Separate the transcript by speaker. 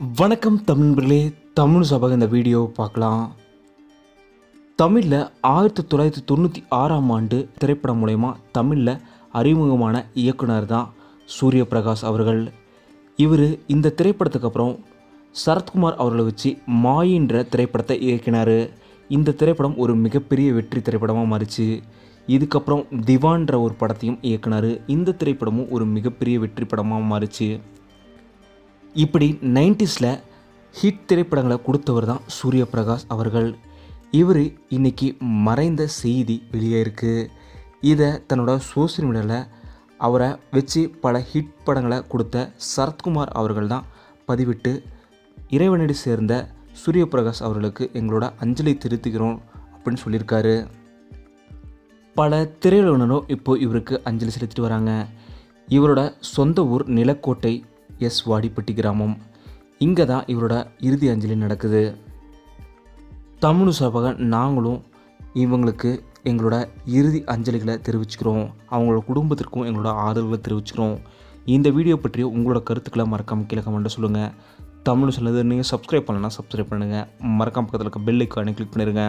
Speaker 1: வணக்கம் தமிழ்களே தமிழ் சபக இந்த வீடியோ பார்க்கலாம். தமிழில் ஆயிரத்தி தொள்ளாயிரத்தி தொண்ணூற்றி ஆறாம் ஆண்டு திரைப்படம் மூலயமா தமிழில் அறிமுகமான இயக்குனர் தான் சூரிய பிரகாஷ் அவர்கள். இவர் இந்த திரைப்படத்துக்கு அப்புறம் சரத்குமார் அவர்களை வச்சு மாயின்ற திரைப்படத்தை இயக்கினார். இந்த திரைப்படம் ஒரு மிகப்பெரிய வெற்றி திரைப்படமாக மாறிச்சு. இதுக்கப்புறம் திவான்ற ஒரு படத்தையும் இயக்குனார். இந்த திரைப்படமும் ஒரு மிகப்பெரிய வெற்றி படமாக மாறிச்சு. இப்படி நைன்டிஸில் ஹிட் திரைப்படங்களை கொடுத்தவர் தான் சூரிய பிரகாஷ் அவர்கள். இவர் இன்றைக்கி மறைந்த செய்தி வெளியே இருக்குது இதை தன்னோட சோசியல் மீடியாவில் அவரை வச்சு பல ஹிட் படங்களை கொடுத்த சரத்குமார் அவர்கள் தான் பதிவிட்டு இறைவனடி சேர்ந்த சூரிய பிரகாஷ் அவர்களுக்கு எங்களோட அஞ்சலி திருத்துகிறோம் அப்படின்னு சொல்லியிருக்காரு. பல திரையுலகினரும் இப்போது இவருக்கு அஞ்சலி செலுத்திட்டு வராங்க. இவரோட சொந்த ஊர் நிலக்கோட்டை எஸ் வாடிப்பட்டி கிராமம். இங்கே தான் இவரோட இறுதி அஞ்சலி நடக்குது. தமிழ் சார்பாக நாங்களும் இவங்களுக்கு எங்களோட இறுதி அஞ்சலிகளை தெரிவிச்சுக்கிறோம். அவங்களோட குடும்பத்திற்கும் எங்களோட ஆதரவுகளை தெரிவிச்சுக்கிறோம். இந்த வீடியோ பற்றிய உங்களோட கருத்துக்களை மறக்காமல் கீழே கமெண்ட்டை சொல்லுங்கள் தமிழ் சொன்னது நீங்கள் சப்ஸ்கிரைப் பண்ணலன்னா சப்ஸ்கிரைப் பண்ணுங்கள் மறக்காம பக்கத்தில் இருக்க பெல் ஐக்கானை கிளிக் பண்ணிடுங்க